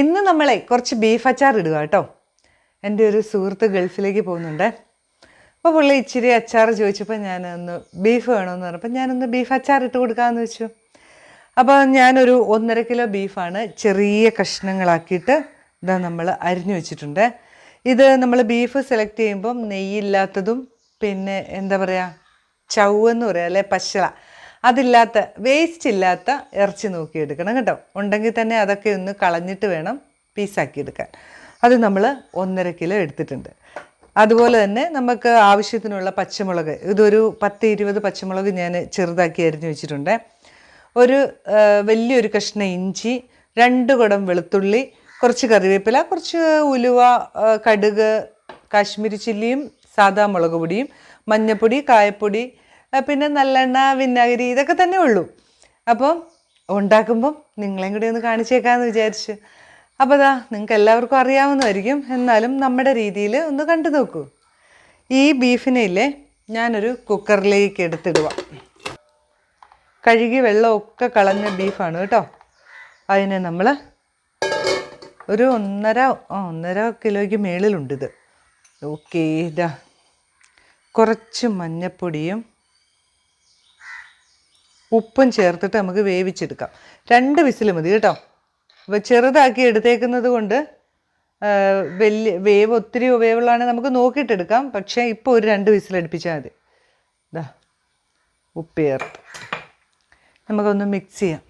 ഇന്ന് നമ്മളെ കുറച്ച് ബീഫ് അച്ചാർ ഇടുക കേട്ടോ. എന്റെ ഒരു സുഹൃത്ത് ഗൾഫിലേക്ക് പോകുന്നുണ്ട്. അപ്പോൾ പുള്ളി ഇച്ചിരി അച്ചാർ ചോദിച്ചപ്പോൾ ഞാനൊന്ന് ബീഫ് വേണമെന്ന് പറഞ്ഞപ്പോൾ ഞാനൊന്ന് ബീഫ് അച്ചാർ ഇട്ട് കൊടുക്കാമെന്ന് വെച്ചു. അപ്പോൾ ഞാനൊരു ഒന്നര കിലോ ബീഫാണ് ചെറിയ കഷ്ണങ്ങളാക്കിയിട്ട് ഇതാ നമ്മൾ അരിഞ്ഞു വെച്ചിട്ടുണ്ട്. ഇത് നമ്മൾ ബീഫ് സെലക്ട് ചെയ്യുമ്പം നെയ്യില്ലാത്തതും പിന്നെ എന്താ പറയുക ചൗവെന്ന് പറയാം അല്ലെ പശള. അതില്ലാത്ത വേസ്റ്റ് ഇല്ലാത്ത ഇറച്ചി നോക്കി എടുക്കണം കേട്ടോ. ഉണ്ടെങ്കിൽ തന്നെ അതൊക്കെ ഒന്ന് കളഞ്ഞിട്ട് വേണം പീസാക്കി എടുക്കാൻ അത് നമ്മൾ ഒന്നര കിലോ എടുത്തിട്ടുണ്ട്. അതുപോലെ തന്നെ നമുക്ക് ആവശ്യത്തിനുള്ള പച്ചമുളക് ഇതൊരു പത്ത് ഇരുപത് പച്ചമുളക് ഞാൻ ചെറുതാക്കി അരിഞ്ഞു വെച്ചിട്ടുണ്ട്. ഒരു വലിയൊരു കഷ്ണം ഇഞ്ചി രണ്ട് കുടം വെളുത്തുള്ളി കുറച്ച് കറിവേപ്പില കുറച്ച് ഉലുവ കടുക് കാശ്മീരി ചില്ലിയും സാധാ മുളക് പൊടിയും മഞ്ഞപ്പൊടി കായപ്പൊടി പിന്നെ നല്ലെണ്ണ വിനാഗിരി ഇതൊക്കെ തന്നെ ഉള്ളൂ. അപ്പോൾ ഉണ്ടാക്കുമ്പം നിങ്ങളെയും കൂടി ഒന്ന് കാണിച്ചേക്കാമെന്ന് വിചാരിച്ചു. അപ്പോൾ അതാ നിങ്ങൾക്ക് എല്ലാവർക്കും അറിയാവുന്നതായിരിക്കും. എന്നാലും നമ്മുടെ രീതിയിൽ ഒന്ന് കണ്ടു നോക്കൂ. ഈ ബീഫിനെ ഇല്ലേ ഞാനൊരു കുക്കറിലേക്ക് എടുത്തിടുക കഴുകി വെള്ളമൊക്കെ കളഞ്ഞ ബീഫാണ് കേട്ടോ. അതിനെ നമ്മൾ ഒരു ഒന്നര ഒന്നര കിലോയ്ക്ക് മേളിലുണ്ട് ഇത് ഓക്കേ ഇതാ കുറച്ച് മഞ്ഞപ്പൊടിയും ഉപ്പും ചേർത്തിട്ട് നമുക്ക് വേവിച്ചെടുക്കാം. രണ്ട് വിസിൽ മതി കേട്ടോ. ചെറുതാക്കി എടുത്തേക്കുന്നത് കൊണ്ട് വലിയ വേവ് ഒത്തിരി വേവുള്ളതാണെങ്കിൽ നമുക്ക് നോക്കിയിട്ടെടുക്കാം. പക്ഷേ ഇപ്പോൾ ഒരു രണ്ട് വിസിൽ അടുപ്പിച്ചാൽ മതി. ഇതാ ഉപ്പ് ചേർത്ത്. നമുക്കൊന്ന് മിക്സ് ചെയ്യാം.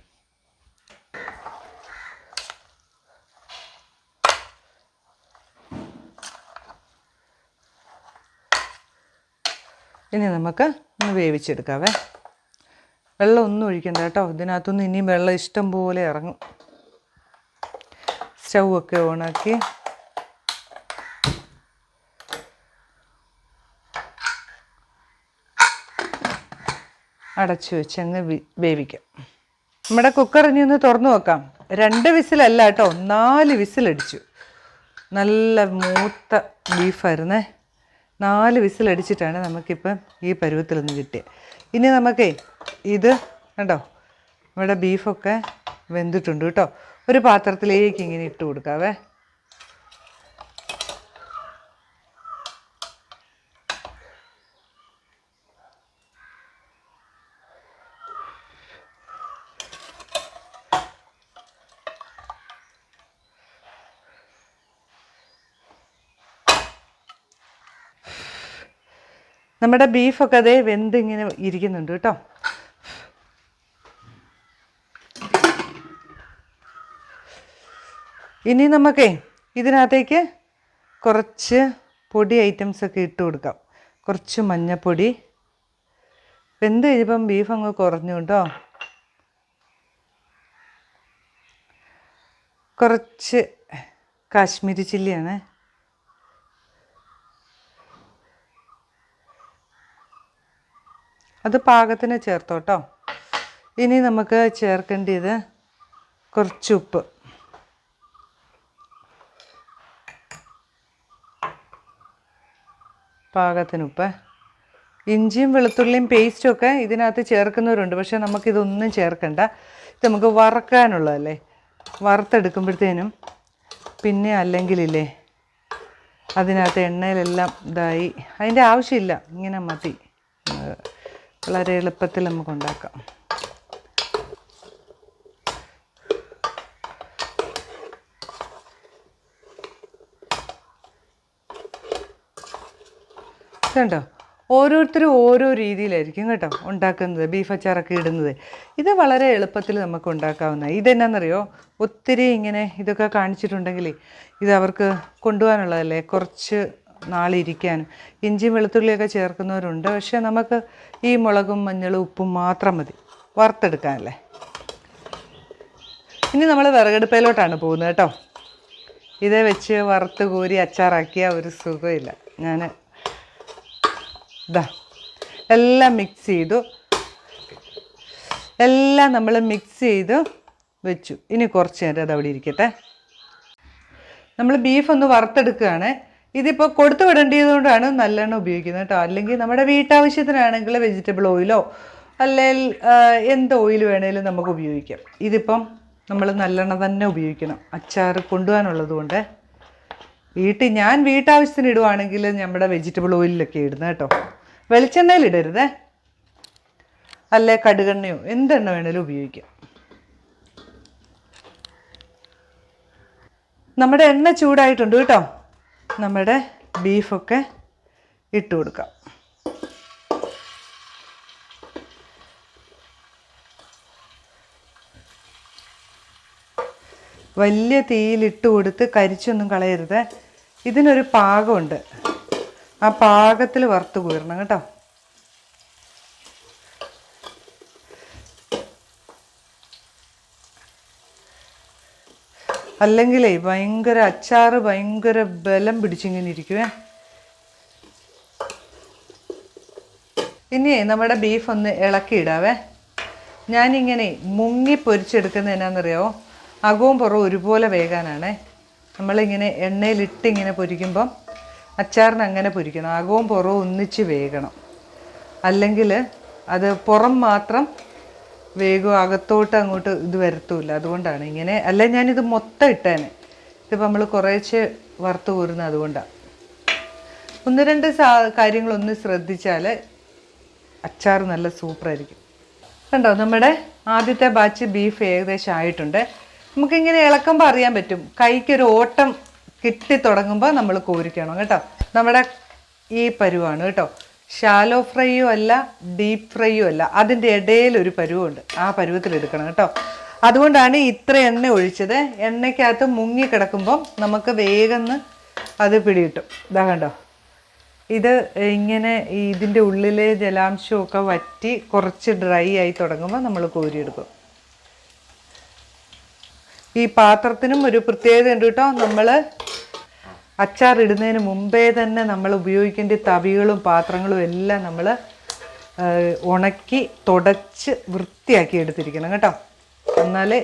ഇനി നമുക്ക് ഒന്ന് വേവിച്ചെടുക്കാവേ. വെള്ളം ഒന്നും ഒഴിക്കണ്ട കേട്ടോ. ഇതിനകത്തുനിന്ന് ഇനിയും വെള്ളം ഇഷ്ടം പോലെ ഇറങ്ങും. സ്റ്റൗ ഒക്കെ ഓണാക്കി അടച്ചു വെച്ച് അങ്ങ് വേവിക്കാം. നമ്മുടെ കുക്കർ ഇനി ഒന്ന് തുറന്നു നോക്കാം. രണ്ട് വിസിലല്ല കേട്ടോ. നാല് വിസിലടിച്ചു. നല്ല മൂത്ത ബീഫായിരുന്നേ നാല് വിസിലടിച്ചിട്ടാണ് നമുക്കിപ്പം ഈ പരുവത്തിൽ നിന്ന് കിട്ടിയത് ഇനി നമുക്കേ ഇത് കണ്ടോ? നമ്മുടെ ബീഫൊക്കെ വെന്തിട്ടുണ്ട് കേട്ടോ. ഒരു പാത്രത്തിലേക്ക് ഇങ്ങനെ ഇട്ട് കൊടുക്കാവേ. നമ്മുടെ ബീഫൊക്കെ അതേ വെന്തിങ്ങനെ ഇരിക്കുന്നുണ്ട് കേട്ടോ. ഇനി നമുക്കേ ഇതിനകത്തേക്ക് കുറച്ച് പൊടി ഐറ്റംസ് ഒക്കെ ഇട്ട് കൊടുക്കാം. കുറച്ച് മഞ്ഞപ്പൊടി. വെന്ത് കഴിയുമ്പം ബീഫ് അങ്ങ് കുറഞ്ഞു കേട്ടോ. കുറച്ച് കാശ്മീരി ചില്ലിയാണ്. അത് പാകത്തിന് ചേർത്തോട്ടോ. ഇനി നമുക്ക് ചേർക്കേണ്ടത് കുറച്ച് ഉപ്പ്. പാകത്തിന് ഉപ്പ്. ഇഞ്ചിയും വെളുത്തുള്ളിയും പേസ്റ്റും ഒക്കെ ഇതിനകത്ത് ചേർക്കുന്നവരുണ്ട്. പക്ഷേ നമുക്കിതൊന്നും ചേർക്കണ്ട. ഇത് നമുക്ക് വറക്കാനുള്ളതല്ലേ? വറുത്തെടുക്കുമ്പോഴത്തേനും പിന്നെ അല്ലെങ്കിലില്ലേ? അതിനകത്ത് എണ്ണയിലെല്ലാം ഇതായി. അതിന്റെ ആവശ്യമില്ല. ഇങ്ങനെ മതി. വളരെ എളുപ്പത്തിൽ നമുക്ക് ഉണ്ടാക്കാം. കണ്ടോ? ഓരോരുത്തരും ഓരോ രീതിയിലായിരിക്കും കേട്ടോ ഉണ്ടാക്കുന്നത് ബീഫ് അച്ചാറൊക്കെ ഇടുന്നത്. ഇത് വളരെ എളുപ്പത്തിൽ നമുക്ക് ഉണ്ടാക്കാവുന്ന ഇതെന്നാണെന്നറിയോ ഒത്തിരി ഇങ്ങനെ ഇതൊക്കെ കാണിച്ചിട്ടുണ്ടെങ്കിൽ ഇത് അവർക്ക് കൊണ്ടുപോകാനുള്ളതല്ലേ? കുറച്ച് നാളിരിക്കാൻ ഇഞ്ചിയും വെളുത്തുള്ളിയൊക്കെ ചേർക്കുന്നവരുണ്ട്. പക്ഷേ നമുക്ക് ഈ മുളകും മഞ്ഞളും ഉപ്പും മാത്രം മതി. വറുത്തെടുക്കാനല്ലേ? ഇനി നമ്മൾ വിറകടുപ്പയിലോട്ടാണ് പോകുന്നത് കേട്ടോ. ഇതേ വെച്ച് വറുത്ത് കോരി അച്ചാറാക്കിയ ഒരു സുഖമില്ല. ഞാൻ ഇതാ എല്ലാം മിക്സ് ചെയ്തു. എല്ലാം നമ്മൾ മിക്സ് ചെയ്ത് വെച്ചു. ഇനി കുറച്ച് നേരം അത് അവിടെ ഇരിക്കട്ടെ. നമ്മൾ ബീഫ് ഒന്ന് വറുത്തെടുക്കുകയാണ്. ഇതിപ്പോൾ കൊടുത്തു വിടേണ്ടത് കൊണ്ടാണ് നല്ലെണ്ണ ഉപയോഗിക്കുന്നത് കേട്ടോ. അല്ലെങ്കിൽ നമ്മുടെ വീട്ടാവശ്യത്തിനാണെങ്കിൽ വെജിറ്റബിൾ ഓയിലോ അല്ലെങ്കിൽ എന്ത് ഓയിൽ വേണേലും നമുക്ക് ഉപയോഗിക്കാം. ഇതിപ്പം നമ്മൾ നല്ലെണ്ണ തന്നെ ഉപയോഗിക്കണം. അച്ചാർ കൊണ്ടുപോകാനുള്ളത് കൊണ്ട്. വീട്ടിൽ ഞാൻ വീട്ടാവശ്യത്തിന് ഇടുവാണെങ്കിൽ നമ്മുടെ വെജിറ്റബിൾ ഓയിലൊക്കെ ഇടുന്നത് കേട്ടോ. വെളിച്ചെണ്ണയിൽ ഇടരുതേ. അല്ലെ കടുകെണ്ണയോ എന്തെണ്ണ വേണേലും ഉപയോഗിക്കാം. നമ്മുടെ എണ്ണ ചൂടായിട്ടുണ്ട് കേട്ടോ. നമ്മുടെ ബീഫൊക്കെ ഇട്ട് കൊടുക്കാം. വലിയ തീയിലിട്ട് കൊടുത്ത് കരിച്ചൊന്നും കളയരുത്. ഇതിനൊരു പാകമുണ്ട്. ആ പാകത്തിൽ വറുത്ത് കോരണം കേട്ടോ. അല്ലെങ്കിലേ ഭയങ്കര അച്ചാറ് ഭയങ്കര ബലം പിടിച്ചിങ്ങനെ ഇരിക്കുവേ. ഇനിയേ നമ്മുടെ ബീഫ് ഒന്ന് ഇളക്കിയിടാവേ. ഞാനിങ്ങനെ മുങ്ങി പൊരിച്ചെടുക്കുന്നത് എന്നാണെന്നറിയാമോ അകവും പുറവും ഒരുപോലെ വേകാനാണേ. നമ്മളിങ്ങനെ എണ്ണയിലിട്ട് ഇങ്ങനെ പൊരിക്കുമ്പം അച്ചാറിന് അങ്ങനെ പൊരിക്കണം. അകവും പുറവും ഒന്നിച്ച് വേകണം. അല്ലെങ്കിൽ അത് പുറം മാത്രം വേഗം അകത്തോട്ട് അങ്ങോട്ട് ഇത് വരത്തൂല അതുകൊണ്ടാണ്. ഇങ്ങനെ അല്ല ഞാനിത് മൊത്തം ഇട്ടേനെ. ഇതിപ്പോൾ നമ്മൾ കുറേശ്ശെ വറുത്ത് കോരുന്നത് അതുകൊണ്ടാണ് ഒന്ന് രണ്ട് സാ കാര്യങ്ങളൊന്ന് ശ്രദ്ധിച്ചാൽ അച്ചാർ നല്ല സൂപ്പറായിരിക്കും. കണ്ടോ? നമ്മുടെ ആദ്യത്തെ ബാച്ച് ബീഫ് ഏകദേശം ആയിട്ടുണ്ട്. നമുക്കിങ്ങനെ ഇളക്കുമ്പോൾ അറിയാൻ പറ്റും. കൈക്കൊരു ഓട്ടം കിട്ടി തുടങ്ങുമ്പോൾ നമ്മൾ കോരിക്കണം കേട്ടോ. നമ്മുടെ ഈ പരുവാണ് കേട്ടോ. ഷാലോ ഫ്രൈയോ അല്ല ഡീപ്പ് ഫ്രൈയോ അല്ല. അതിന്റെ ഇടയിൽ ഒരു പരുവുണ്ട്. ആ പരുവത്തിൽ എടുക്കണം കേട്ടോ. അതുകൊണ്ടാണ് ഇത്ര എണ്ണ ഒഴിച്ചത്. എണ്ണയ്ക്കകത്ത് മുങ്ങി കിടക്കുമ്പം നമുക്ക് വേഗം അത് പിടികിട്ടും. ഇതാ കണ്ടോ? ഇത് ഇങ്ങനെ ഇതിന്റെ ഉള്ളിലെ ജലാംശമൊക്കെ വറ്റി കുറച്ച് ഡ്രൈ ആയി തുടങ്ങുമ്പോൾ നമ്മൾ കോരിയെടുക്കും. ഈ പാത്രത്തിനും ഒരു പ്രത്യേകത ഉണ്ട് കേട്ടോ. നമ്മൾ അച്ചാർ ഇടുന്നതിന് മുമ്പേ തന്നെ നമ്മൾ ഉപയോഗിക്കേണ്ട തവികളും പാത്രങ്ങളും എല്ലാം നമ്മൾ ഉണക്കി തുടച്ച് വൃത്തിയാക്കി എടുത്തിരിക്കണം കേട്ടോ. എന്നാലേ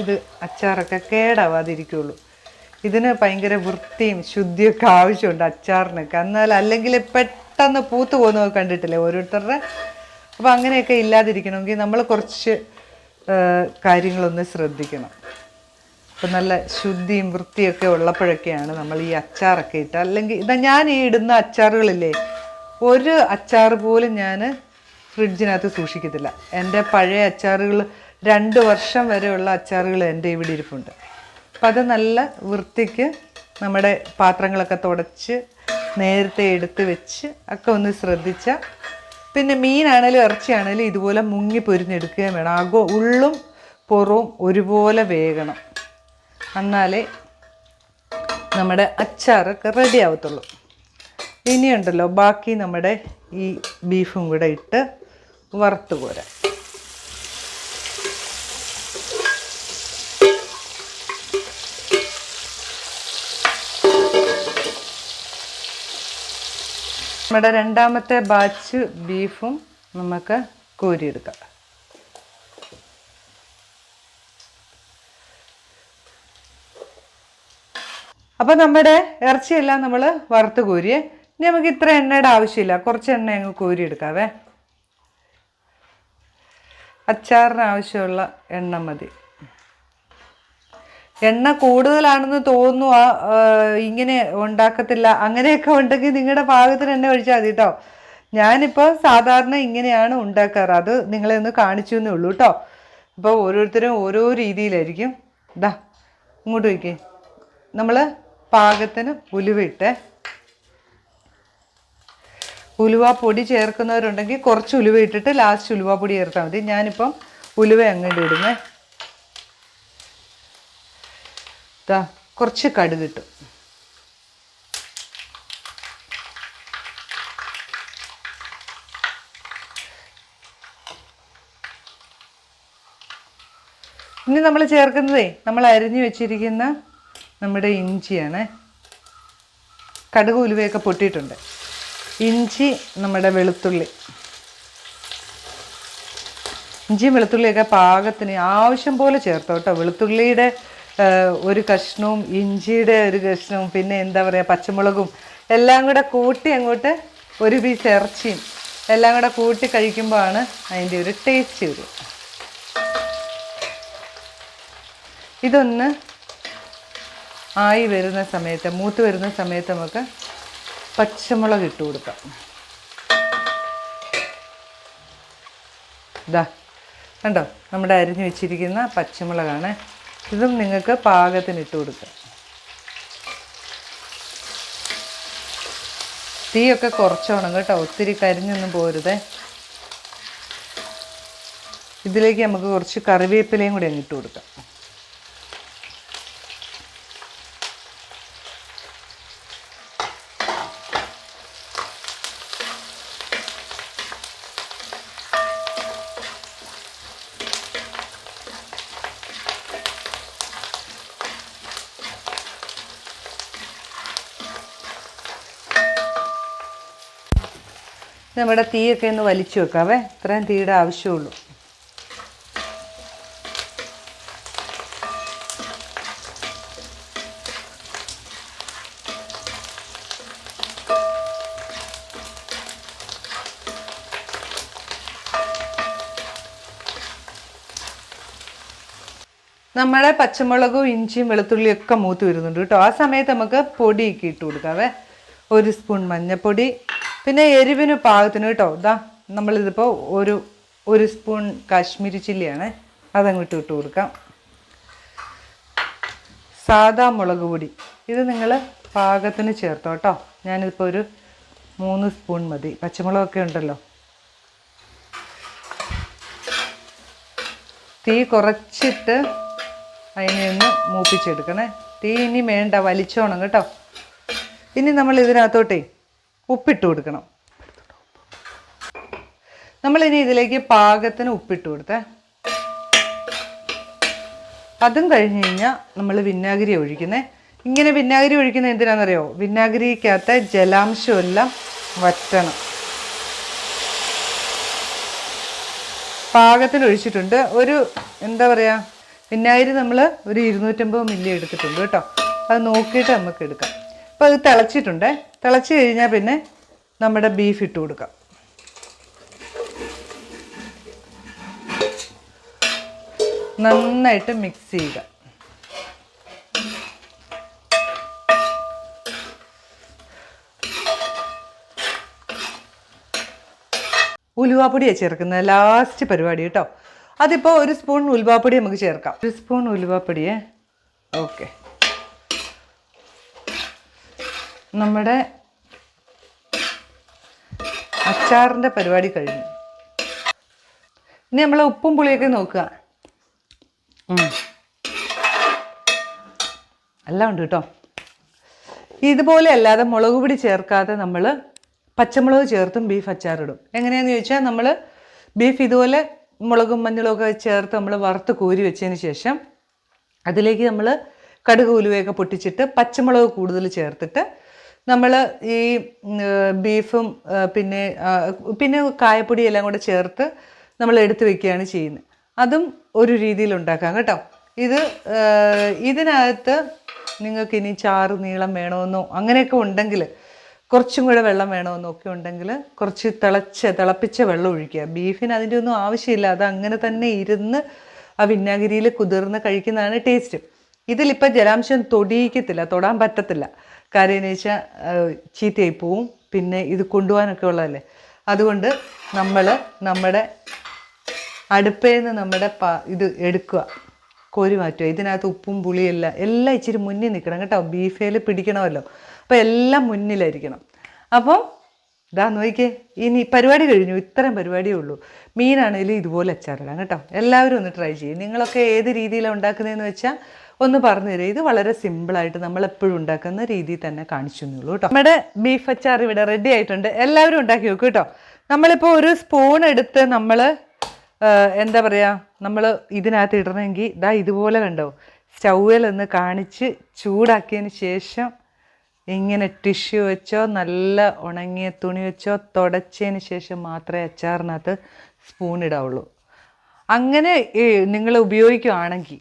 ഇത് അച്ചാറൊക്കെ കേടാവാതിരിക്കുള്ളൂ. ഇതിന് ഭയങ്കര വൃത്തിയും ശുദ്ധിയൊക്കെ ആവശ്യമുണ്ട് അച്ചാറിനൊക്കെ. എന്നാൽ അല്ലെങ്കിൽ പെട്ടെന്ന് പൂത്തു പോകുന്നത് കണ്ടിട്ടില്ലേ ഓരോരുത്തരുടെ? അപ്പോൾ അങ്ങനെയൊക്കെ ഇല്ലാതിരിക്കണമെങ്കിൽ നമ്മൾ കുറച്ച് കാര്യങ്ങളൊന്ന് ശ്രദ്ധിക്കണം. അപ്പം നല്ല ശുദ്ധിയും വൃത്തിയൊക്കെ ഉള്ളപ്പോഴൊക്കെയാണ് നമ്മൾ ഈ അച്ചാറൊക്കെ ഇട്ട് അല്ലെങ്കിൽ ഇതാ ഞാൻ ഈ ഇടുന്ന അച്ചാറുകളില്ലേ ഒരു അച്ചാർ പോലും ഞാൻ ഫ്രിഡ്ജിനകത്ത് സൂക്ഷിക്കത്തില്ല. എന്റെ പഴയ അച്ചാറുകൾ രണ്ട് വർഷം വരെയുള്ള അച്ചാറുകൾ എന്റെ ഇവിടെ ഇരിപ്പുണ്ട്. അപ്പം അത് നല്ല വൃത്തിക്ക് നമ്മുടെ പാത്രങ്ങളൊക്കെ തുടച്ച് നേരത്തെ എടുത്ത് വെച്ച് ഒക്കെ ഒന്ന് ശ്രദ്ധിച്ചാൽ പിന്നെ മീനാണേലും ഇറച്ചിയാണേലും ഇതുപോലെ മുങ്ങി പൊരിഞ്ഞെടുക്കുകയും വേണം. അകോ ഉള്ളും പുറവും ഒരുപോലെ വേകണം. എന്നാലേ നമ്മുടെ അച്ചാറൊക്കെ റെഡി ആവത്തുള്ളൂ. ഇനിയുണ്ടല്ലോ ബാക്കി നമ്മുടെ ഈ ബീഫും കൂടെ ഇട്ട് വറുത്ത് പോരാം. നമ്മുടെ രണ്ടാമത്തെ ബാച്ച് ബീഫും നമുക്ക് കോരിയെടുക്കാം. അപ്പോൾ നമ്മുടെ ഇറച്ചിയെല്ലാം നമ്മൾ വറുത്ത് കോരി ഇനി നമുക്ക് ഇത്ര എണ്ണയുടെ ആവശ്യമില്ല. കുറച്ച് എണ്ണ അങ്ങ് കോരിയെടുക്കാവേ അച്ചാറിന് ആവശ്യമുള്ള എണ്ണ മതി. എണ്ണ കൂടുതലാണെന്ന് തോന്നുന്നു ആ, ഇങ്ങനെ ഉണ്ടാക്കത്തില്ല. അങ്ങനെയൊക്കെ ഉണ്ടെങ്കിൽ നിങ്ങളുടെ പാകത്തിന് എണ്ണ ഒഴിച്ചാൽ മതി കേട്ടോ ഞാനിപ്പോൾ സാധാരണ ഇങ്ങനെയാണ് ഉണ്ടാക്കാറ്. അത് നിങ്ങളെ ഒന്ന് കാണിച്ചു എന്നേ ഉള്ളൂ കേട്ടോ അപ്പോൾ ഓരോരുത്തരും ഓരോ രീതിയിലായിരിക്കും. ഇതാ ഇങ്ങോട്ട് വയ്ക്കേ നമ്മൾ പാകത്തിന് ഉലുവിട്ട് ഉലുവ പൊടി ചേർക്കുന്നവരുണ്ടെങ്കിൽ കുറച്ച് ഉലുവ ഇട്ടിട്ട് ലാസ്റ്റ് ഉലുവ പൊടി ചേർത്താൽ മതി. ഞാനിപ്പം ഉലുവ അങ്ങോട്ട് ഇടുന്നേ. ദാ കുറച്ച് കടുക് കിട്ടും ഇനി നമ്മൾ ചേർക്കുന്നതേ നമ്മൾ അരിഞ്ഞു വെച്ചിരിക്കുന്ന നമ്മുടെ ഇഞ്ചിയാണ്. കടുക് ഉലുവയൊക്കെ പൊട്ടിയിട്ടുണ്ട്. ഇഞ്ചി നമ്മുടെ വെളുത്തുള്ളി. ഇഞ്ചിയും വെളുത്തുള്ളിയൊക്കെ പാകത്തിന് ആവശ്യം പോലെ ചേർത്തോ കേട്ടോ. വെളുത്തുള്ളിയുടെ ഒരു കഷ്ണവും ഇഞ്ചിയുടെ ഒരു കഷ്ണവും പിന്നെ എന്താ പറയുക പച്ചമുളകും എല്ലാം കൂടെ കൂട്ടി അങ്ങോട്ട് ഒരു പീസ് ഇറച്ചിയും എല്ലാം കൂടെ കൂട്ടി കഴിക്കുമ്പോഴാണ് അതിന്റെ ഒരു ടേസ്റ്റ് വരും ഇതൊന്ന് ആയി വരുന്ന സമയത്ത് മൂത്ത് വരുന്ന സമയത്ത് നമുക്ക് പച്ചമുളക് ഇട്ട് കൊടുക്കാം. ഇതാ കണ്ടോ? നമ്മുടെ അരിഞ്ഞു വെച്ചിരിക്കുന്ന പച്ചമുളകാണ്. ഇതും നിങ്ങൾക്ക് പാകത്തിന് ഇട്ട് കൊടുക്കാം. തീയൊക്കെ കുറച്ചോണം കേട്ടോ ഒത്തിരി കരിഞ്ഞൊന്നും പോരുത്. ഇതിലേക്ക് നമുക്ക് കുറച്ച് കറിവേപ്പിലയും കൂടി അങ്ങ് ഇട്ട് കൊടുക്കാം. നമ്മുടെ തീയൊക്കെ ഒന്ന് വലിച്ചു വെക്കാവേ. ഇത്രയും തീയുടെ ആവശ്യമുള്ളൂ. നമ്മുടെ പച്ചമുളകും ഇഞ്ചിയും വെളുത്തുള്ളിയും ഒക്കെ മൂത്ത് വരുന്നുണ്ട് കേട്ടോ. ആ സമയത്ത് നമുക്ക് പൊടിയൊക്കെ ഇട്ട് കൊടുക്കാവേ. ഒരു സ്പൂൺ മഞ്ഞൾപ്പൊടി പിന്നെ എരിവിന് പാകത്തിന് കേട്ടോ. ഇതാ നമ്മളിതിപ്പോൾ ഒരു ഒരു സ്പൂൺ കാശ്മീരി ചില്ലിയാണ്. അതങ്ങോട്ട് ഇട്ട് കൊടുക്കാം. സാദാ മുളക് പൊടി. ഇത് നിങ്ങൾ പാകത്തിന് ചേർത്തോ കേട്ടോ. ഞാനിതിപ്പോൾ ഒരു മൂന്ന് സ്പൂൺ മതി. പച്ചമുളകൊക്കെ ഉണ്ടല്ലോ. തീ കുറച്ചിട്ട് അതിനെ ഒന്ന് മൂപ്പിച്ചെടുക്കണേ. തീ ഇനി വേണ്ട വലിച്ചോണം കേട്ടോ. ഇനി നമ്മൾ ഇതിനകത്തോട്ടേ ഉപ്പിട്ട് കൊടുക്കണം. നമ്മളിനി ഇതിലേക്ക് പാകത്തിന് ഉപ്പിട്ട് കൊടുത്തേ. അതും കഴിഞ്ഞ് കഴിഞ്ഞാൽ നമ്മൾ വിനാഗിരി ഒഴിക്കുന്നത് ഇങ്ങനെ വിനാഗിരി ഒഴിക്കുന്നത് എന്തിനാണെന്നറിയോ വിനാഗിരിക്കകത്തെ ജലാംശമെല്ലാം വറ്റണം. പാകത്തിന് ഒഴിച്ചിട്ടുണ്ട്. ഒരു എന്താ പറയുക വിനാഗിരി നമ്മൾ ഒരു ഇരുന്നൂറ്റമ്പത് മില്ലി എടുത്തിട്ടുണ്ട് കേട്ടോ. അത് നോക്കിയിട്ട് നമുക്ക് എടുക്കാം. അപ്പോൾ അത് തിളച്ചിട്ടുണ്ട്. തിളച്ച് കഴിഞ്ഞാൽ പിന്നെ നമ്മുടെ ബീഫ് ഇട്ട് കൊടുക്കാം. നന്നായിട്ട് മിക്സ് ചെയ്യുക. ഉലുവാപ്പൊടിയാണ് ചേർക്കുന്നത്. ലാസ്റ്റ് പരിപാടി കേട്ടോ. അതിപ്പോൾ ഒരു സ്പൂൺ ഉലുവാപ്പൊടി നമുക്ക് ചേർക്കാം. ഒരു സ്പൂൺ ഉലുവാപ്പൊടിയേ. ഓക്കെ നമ്മുടെ അച്ചാറിന്റെ പരിപാടി കഴിഞ്ഞു. ഇനി നമ്മൾ ഉപ്പും പുളിയൊക്കെ നോക്കുക. എല്ലാം ഉണ്ട് കേട്ടോ. ഇതുപോലെ അല്ലാതെ മുളക് പൊടി ചേർക്കാതെ നമ്മൾ പച്ചമുളക് ചേർത്തും ബീഫ് അച്ചാറിടും എങ്ങനെയാന്ന് ചോദിച്ചാൽ നമ്മൾ ബീഫ് ഇതുപോലെ മുളകും മഞ്ഞളും ഒക്കെ ചേർത്ത് നമ്മൾ വറുത്ത് കോരി വെച്ചതിന് ശേഷം അതിലേക്ക് നമ്മൾ കടുക് ഉലുവയൊക്കെ പൊട്ടിച്ചിട്ട് പച്ചമുളക് കൂടുതൽ ചേർത്തിട്ട് നമ്മൾ ഈ ബീഫും പിന്നെ പിന്നെ കായപ്പൊടി എല്ലാം കൂടെ ചേർത്ത് നമ്മൾ എടുത്തു വെക്കുകയാണ് ചെയ്യുന്നത്. അതും ഒരു രീതിയിൽ ഉണ്ടാക്കാം കേട്ടോ. ഇത് ഇതിനകത്ത് നിങ്ങൾക്ക് ഇനി ചാറ് നീളം വേണമെന്നോ അങ്ങനെയൊക്കെ ഉണ്ടെങ്കിൽ കുറച്ചും കൂടെ വെള്ളം വേണമെന്നോ ഒക്കെ ഉണ്ടെങ്കിൽ കുറച്ച് തിളച്ച തിളപ്പിച്ച വെള്ളം ഒഴിക്കുക. ബീഫിന് അതിന്റെ ഒന്നും ആവശ്യമില്ല. അത് അങ്ങനെ തന്നെ ഇരുന്ന് ആ വിന്നാഗിരിയിൽ കുതിർന്ന് കഴിക്കുന്നതാണ് ടേസ്റ്റ്. ഇതിലിപ്പോൾ ജലാംശം തൊടിയിക്കത്തില്ല തൊടാൻ പറ്റത്തില്ല. കാര്യം എന്ന് വെച്ചാൽ ചീത്തയായി പോവും. പിന്നെ ഇത് കൊണ്ടുപോകാനൊക്കെ ഉള്ളതല്ലേ? അതുകൊണ്ട് നമ്മൾ നമ്മുടെ അടുപ്പയിൽ നിന്ന് നമ്മുടെ പ ഇത് എടുക്കുക. കോരി മാറ്റുക. ഇതിനകത്ത് ഉപ്പും പുളിയല്ല എല്ലാം ഇച്ചിരി മുന്നിൽ നിൽക്കണം കേട്ടോ. ബീഫേൽ പിടിക്കണമല്ലോ. അപ്പോൾ എല്ലാം മുന്നിലായിരിക്കണം. അപ്പോൾ ഇതാ നോക്കിക്കേ ഇനി പരിപാടി കഴിഞ്ഞു. ഇത്രയും പരിപാടിയേ ഉള്ളൂ. മീനാണെങ്കിലും ഇതുപോലെ അച്ചാറിടാം കേട്ടോ. എല്ലാവരും ഒന്ന് ട്രൈ ചെയ്യും. നിങ്ങളൊക്കെ ഏത് രീതിയിലാണ് ഉണ്ടാക്കുന്നതെന്ന് വെച്ചാൽ ഒന്ന് പറഞ്ഞു തരാം. ഇത് വളരെ സിമ്പിളായിട്ട് നമ്മൾ എപ്പോഴും ഉണ്ടാക്കുന്ന രീതിയിൽ തന്നെ കാണിച്ചു തന്നുള്ളൂ കേട്ടോ. നമ്മുടെ ബീഫ് അച്ചാർ ഇവിടെ റെഡി ആയിട്ടുണ്ട്. എല്ലാവരും ഉണ്ടാക്കി നോക്കും കേട്ടോ. നമ്മളിപ്പോൾ ഒരു സ്പൂൺ എടുത്ത് നമ്മൾ എന്താ പറയുക നമ്മൾ ഇതിനകത്ത് ഇടണമെങ്കിൽ ഇതാ ഇതുപോലെ കണ്ടോ? സ്റ്റൗവിൽ ഒന്ന് കാണിച്ച് ചൂടാക്കിയതിന് ശേഷം ഇങ്ങനെ ടിഷ്യൂ വെച്ചോ നല്ല ഉണങ്ങിയ തുണി വെച്ചോ തുടച്ചതിന് ശേഷം മാത്രമേ അച്ചാറിനകത്ത് സ്പൂൺ ഇടാവുള്ളൂ. അങ്ങനെ നിങ്ങൾ ഉപയോഗിക്കുകയാണെങ്കിൽ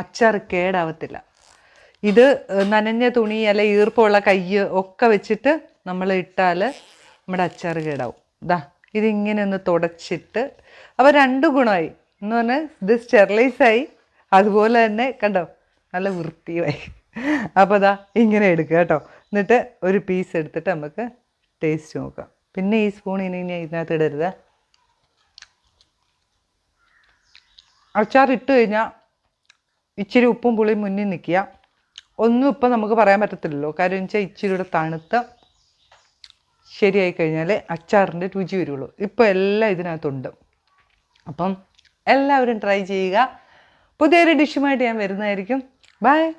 അച്ചാർ കേടാവത്തില്ല. ഇത് നനഞ്ഞ തുണി അല്ലെ ഈർപ്പമുള്ള കൈ ഒക്കെ വെച്ചിട്ട് നമ്മൾ ഇട്ടാൽ നമ്മുടെ അച്ചാർ കേടാവും. ഇതാ ഇതിങ്ങനെ ഒന്ന് തുടച്ചിട്ട് അപ്പോൾ രണ്ട് ഗുണമായി. എന്ന് പറഞ്ഞാൽ ഇത് സ്റ്റെറിലൈസ് ആയി. അതുപോലെ തന്നെ കണ്ടോ നല്ല വൃത്തിയായി. അപ്പോൾ അതാ ഇങ്ങനെ എടുക്കുക കേട്ടോ. എന്നിട്ട് ഒരു പീസ് എടുത്തിട്ട് നമുക്ക് ടേസ്റ്റ് നോക്കാം. പിന്നെ ഈ സ്പൂൺ ഇനി ഇനി ഇതിനകത്ത് ഇടരുത്. അച്ചാർ ഇട്ട് കഴിഞ്ഞാൽ ഇച്ചിരി ഉപ്പും പുളിയും മുന്നിൽ നിൽക്കുക. ഒന്നും ഇപ്പം നമുക്ക് പറയാൻ പറ്റത്തില്ലല്ലോ. കാര്യം വെച്ചാൽ ഇച്ചിരി കൂടെ തണുത്ത് ശരിയായി കഴിഞ്ഞാൽ അച്ചാറിന്റെ രുചി വരുള്ളൂ. ഇപ്പോൾ എല്ലാം ഇതിനകത്തുണ്ട്. അപ്പം എല്ലാവരും ട്രൈ ചെയ്യുക. പുതിയൊരു ഡിഷുമായിട്ട് ഞാൻ വരുന്നതായിരിക്കും. ബൈ